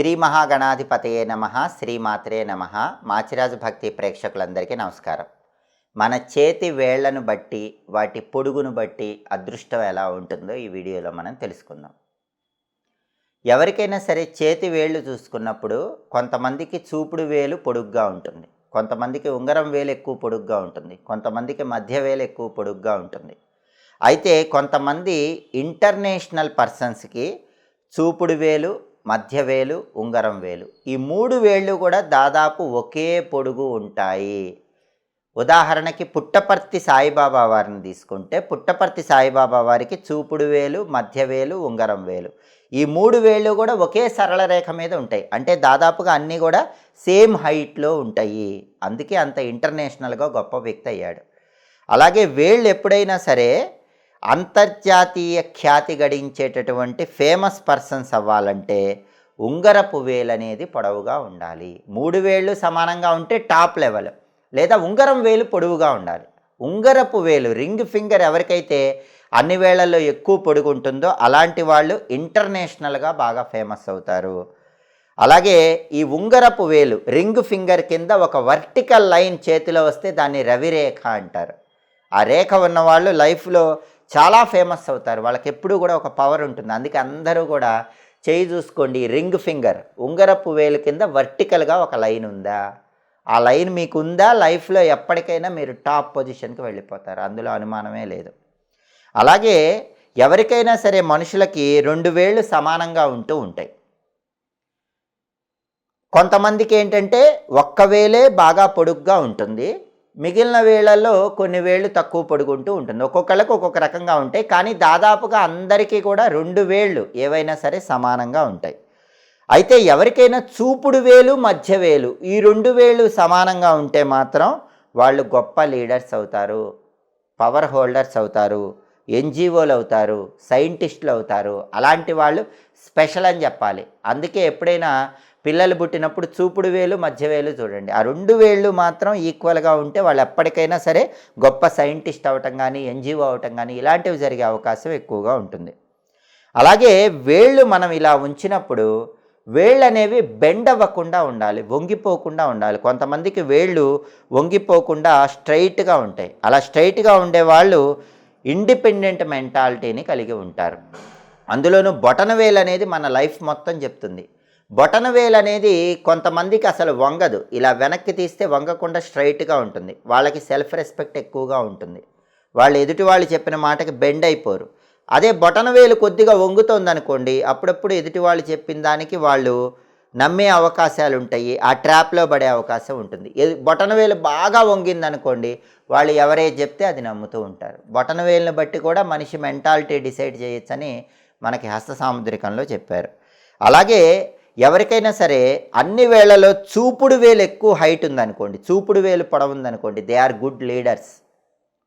శ్రీ మహాగణాధిపతయే నమ శ్రీమాత్రే నమ. మాచిరాజు భక్తి ప్రేక్షకులందరికీ నమస్కారం. మన చేతి వేళ్ళను బట్టి వాటి పొడుగును బట్టి అదృష్టం ఎలా ఉంటుందో ఈ వీడియోలో మనం తెలుసుకుందాం. ఎవరికైనా సరే చేతి వేళ్ళు చూసుకున్నప్పుడు కొంతమందికి చూపుడు వేలు పొడుగ్గా ఉంటుంది. కొంతమందికి ఉంగరం వేలు ఎక్కువ పొడుగ్గా ఉంటుంది. కొంతమందికి మధ్య వేలు ఎక్కువ పొడుగ్గా ఉంటుంది. అయితే కొంతమంది ఇంటర్నేషనల్ పర్సన్స్కి చూపుడు వేలు మధ్య వేలు ఉంగరం వేలు. ఈ మూడు వేళ్ళు కూడా దాదాపు ఒకే పొడుగు ఉంటాయి. ఉదాహరణకి పుట్టపర్తి సాయిబాబా వారిని తీసుకుంటే పుట్టపర్తి సాయిబాబా వారికి చూపుడు వేలు మధ్య వేలు ఉంగరం వేలు. ఈ మూడు వేళ్ళు కూడా ఒకే సరళ రేఖ మీద ఉంటాయి. అంటే దాదాపుగా అన్నీ కూడా సేమ్ హైట్లో ఉంటాయి. అందుకే అంత ఇంటర్నేషనల్గా గొప్ప వ్యక్తి అయ్యాడు. అలాగే వేళ్ళు ఎప్పుడైనా సరే అంతర్జాతీయ ఖ్యాతి గడించేటటువంటి ఫేమస్ పర్సన్స్ అవ్వాలంటే ఉంగరపు వేలు అనేది పొడవుగా ఉండాలి. మూడు వేళ్ళు సమానంగా ఉంటే టాప్ లెవెల్ లేదా ఉంగరం వేలు పొడవుగా ఉండాలి. ఉంగరపు వేలు రింగ్ ఫింగర్ ఎవరికైతే అన్ని వేళల్లో ఎక్కువ పొడుగు ఉంటుందో అలాంటి వాళ్ళు ఇంటర్నేషనల్గా బాగా ఫేమస్ అవుతారు. అలాగే ఈ ఉంగరపు వేలు రింగ్ ఫింగర్ కింద ఒక వర్టికల్ లైన్ చేతిలో వస్తే దాన్ని రవిరేఖ అంటారు. ఆ రేఖ ఉన్నవాళ్ళు లైఫ్లో చాలా ఫేమస్ అవుతారు. వాళ్ళకి ఎప్పుడూ కూడా ఒక పవర్ ఉంటుంది. అందుకే అందరూ కూడా చేయి చూసుకోండి. Ring finger. ఉంగరపు వేలు కింద వర్టికల్గా ఒక లైన్ ఉందా? ఆ లైన్ మీకు ఉందా లైఫ్లో ఎప్పటికైనా మీరు టాప్ పొజిషన్కి వెళ్ళిపోతారు. అందులో అనుమానమే లేదు. అలాగే ఎవరికైనా సరే మనుషులకి రెండు వేళ్ళు సమానంగా ఉంటూ ఉంటాయి. కొంతమందికి ఏంటంటే ఒక్క వేలే బాగా పొడుగ్గా ఉంటుంది. మిగిలిన వేళల్లో కొన్ని వేళ్ళు తక్కువ పొడుగుంటూ ఉంటుంది. ఒక్కొక్కళ్ళకి ఒక్కొక్క రకంగా ఉంటాయి. కానీ దాదాపుగా అందరికీ కూడా రెండు వేళ్ళు ఏవైనా సరే సమానంగా ఉంటాయి. అయితే ఎవరికైనా చూపుడు వేలు మధ్య వేలు ఈ రెండు వేలు సమానంగా ఉంటే మాత్రం వాళ్ళు గొప్ప లీడర్స్ అవుతారు. పవర్ హోల్డర్స్ అవుతారు. ఎన్జిఓలు అవుతారు. సైంటిస్టులు అవుతారు. అలాంటి వాళ్ళు స్పెషల్ అని చెప్పాలి. అందుకే ఎప్పుడైనా పిల్లలు పుట్టినప్పుడు చూపుడు వేలు మధ్య వేలు చూడండి. ఆ రెండు వేళ్ళు మాత్రం ఈక్వల్గా ఉంటే వాళ్ళు ఎప్పటికైనా సరే గొప్ప సైంటిస్ట్ అవటం కానీ ఎన్జిఓ అవటం కానీ ఇలాంటివి జరిగే అవకాశం ఎక్కువగా ఉంటుంది. అలాగే వేళ్ళు మనం ఇలా ఉంచినప్పుడు వేళ్ళు అనేవి బెండ్ అవ్వకుండా ఉండాలి వంగిపోకుండా ఉండాలి. కొంతమందికి వేళ్ళు వంగిపోకుండా స్ట్రైట్గా ఉంటాయి. అలా స్ట్రైట్గా ఉండే వాళ్ళు ఇండిపెండెంట్ మెంటాలిటీని కలిగి ఉంటారు. అందులోనూ బొటన వేలు అనేది మన లైఫ్ మొత్తం చెప్తుంది. బొటనవేలు అనేది కొంతమందికి అసలు వంగదు. ఇలా వెనక్కి తీస్తే వంగకుండా స్ట్రైట్గా ఉంటుంది. వాళ్ళకి సెల్ఫ్ రెస్పెక్ట్ ఎక్కువగా ఉంటుంది. వాళ్ళు ఎదుటి వాళ్ళు చెప్పిన మాటకి బెండ్ అయిపోరు. అదే బొటనవేలు కొద్దిగా వంగుతోంది అనుకోండి అప్పుడప్పుడు ఎదుటి వాళ్ళు చెప్పిన దానికి వాళ్ళు నమ్మే అవకాశాలు ఉంటాయి ఆ ట్రాప్లో పడే అవకాశం ఉంటుంది. బొటన బొటనవేలు బాగా వంగింది అనుకోండి వాళ్ళు ఎవరైతే చెప్తే అది నమ్ముతూ ఉంటారు. బొటనవేలుని బట్టి కూడా మనిషి మెంటాలిటీ డిసైడ్ చేయొచ్చని మనకి హస్త సాముద్రికంలో చెప్పారు. అలాగే ఎవరికైనా సరే అన్ని వేళలో చూపుడు వేలు ఎక్కువ హైట్ ఉందనుకోండి చూపుడు వేలు పొడవు ఉందనుకోండి దే ఆర్ గుడ్ లీడర్స్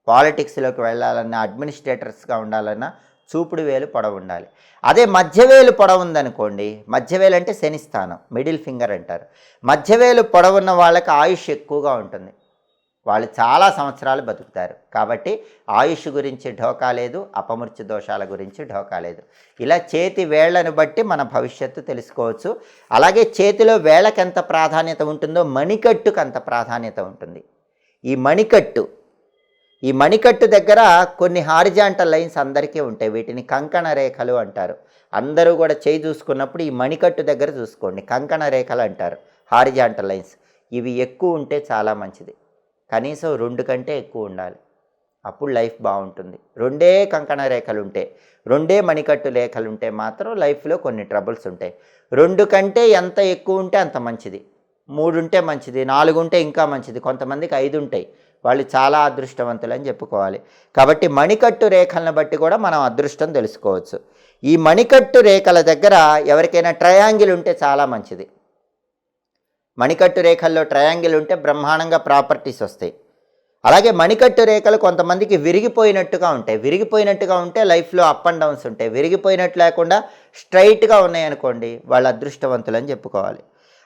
పాలిటిక్స్లోకి వెళ్ళాలన్నా అడ్మినిస్ట్రేటర్స్గా ఉండాలన్నా చూపుడు వేలు పొడవు ఉండాలి. అదే మధ్యవేలు పొడవు ఉందనుకోండి మధ్యవేలు అంటే శని స్థానం మిడిల్ ఫింగర్ అంటారు మధ్యవేలు పొడవున్న వాళ్ళకి ఆయుష్ ఎక్కువగా ఉంటుంది. వాళ్ళు చాలా సంవత్సరాలు బతుకుతారు. కాబట్టి ఆయుష్ గురించి ఢోకా లేదు అపమృత్యు దోషాల గురించి ఢోకా లేదు. ఇలా చేతి వేళ్ళను బట్టి మన భవిష్యత్తు తెలుసుకోవచ్చు. అలాగే చేతిలో వేళకు ఎంత ప్రాధాన్యత ఉంటుందో మణికట్టుకు అంత ప్రాధాన్యత ఉంటుంది. ఈ మణికట్టు ఈ మణికట్టు దగ్గర కొన్ని హారిజాంటల్ లైన్స్ అందరికీ ఉంటాయి. వీటిని కంకణ రేఖలు అంటారు. అందరూ కూడా చేయి చూసుకున్నప్పుడు ఈ మణికట్టు దగ్గర చూసుకోండి. కంకణ రేఖలు అంటారు హారిజాంటల్ లైన్స్. ఇవి ఎక్కువ ఉంటే చాలా మంచిది. కనీసం రెండు కంటే ఎక్కువ ఉండాలి. అప్పుడు లైఫ్ బాగుంటుంది. రెండే కంకణ రేఖలు ఉంటే రెండే మణికట్టు రేఖలు ఉంటే మాత్రం లైఫ్లో కొన్ని ట్రబుల్స్ ఉంటాయి. రెండు కంటే ఎంత ఎక్కువ ఉంటే అంత మంచిది. మూడు ఉంటే మంచిది నాలుగు ఉంటే ఇంకా మంచిది కొంతమందికి ఐదు ఉంటాయి వాళ్ళు చాలా అదృష్టవంతులు అని చెప్పుకోవాలి. కాబట్టి మణికట్టు రేఖలను బట్టి కూడా మనం అదృష్టం తెలుసుకోవచ్చు. ఈ మణికట్టు రేఖల దగ్గర ఎవరికైనా ట్రయాంగిల్ ఉంటే చాలా మంచిది. మణికట్టు రేఖల్లో ట్రయాంగిల్ ఉంటే బ్రహ్మాండంగా ప్రాపర్టీస్ వస్తాయి. అలాగే మణికట్టు రేఖలు కొంతమందికి విరిగిపోయినట్టుగా ఉంటాయి. విరిగిపోయినట్టుగా ఉంటే లైఫ్లో అప్ అండ్ డౌన్స్ ఉంటాయి. విరిగిపోయినట్టు లేకుండా స్ట్రైట్గా ఉన్నాయనుకోండి వాళ్ళు అదృష్టవంతులు అని చెప్పుకోవాలి.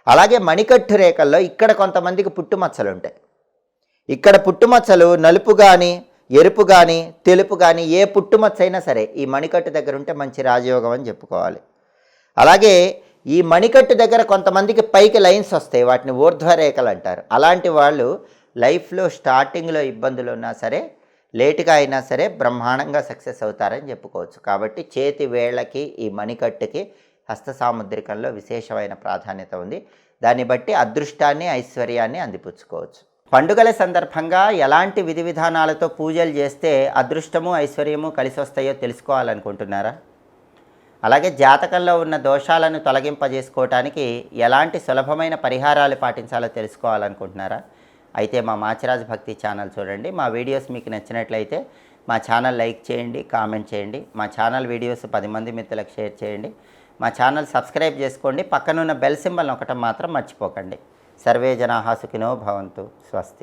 అలాగే మణికట్టు రేఖల్లో ఇక్కడ కొంతమందికి పుట్టుమచ్చలు ఉంటాయి. ఇక్కడ పుట్టుమచ్చలు నలుపు కానీ ఎరుపు కానీ తెలుపు కానీ ఏ పుట్టుమచ్చ అయినా సరే ఈ మణికట్టు దగ్గర ఉంటే మంచి రాజయోగం అని చెప్పుకోవాలి. అలాగే ఈ మణికట్టు దగ్గర కొంతమందికి పైకి లైన్స్ వస్తాయి వాటిని ఊర్ధ్వరేఖలు అంటారు. అలాంటి వాళ్ళు లైఫ్లో స్టార్టింగ్లో ఇబ్బందులు ఉన్నా సరే లేటుగా అయినా సరే బ్రహ్మాండంగా సక్సెస్ అవుతారని చెప్పుకోవచ్చు. కాబట్టి చేతి వేళ్ళకి ఈ మణికట్టుకి హస్త సాముద్రికంలో విశేషమైన ప్రాధాన్యత ఉంది. దాన్ని బట్టి అదృష్టాన్ని ఐశ్వర్యాన్ని అందిపుచ్చుకోవచ్చు. పండుగల సందర్భంగా ఎలాంటి విధి విధానాలతో పూజలు చేస్తే అదృష్టము ఐశ్వర్యము కలిసి వస్తాయో తెలుసుకోవాలనుకుంటున్నారా? అలాగే జాతకంలో ఉన్న దోషాలను తొలగింపజేసుకోవటానికి ఎలాంటి సులభమైన పరిహారాలు పాటించాలో తెలుసుకోవాలనుకుంటున్నారా? అయితే మా మాచిరాజ్ భక్తి ఛానల్ చూడండి. మా వీడియోస్ మీకు నచ్చినట్లయితే మా ఛానల్ లైక్ చేయండి కామెంట్ చేయండి. మా ఛానల్ వీడియోస్ పది మంది మిత్రులకు షేర్ చేయండి. మా ఛానల్ సబ్స్క్రైబ్ చేసుకోండి. పక్కనున్న బెల్ సింబల్ ఒకటం మాత్రం మర్చిపోకండి. సర్వే జనాహాసుకినో భవంతు. స్వస్తి.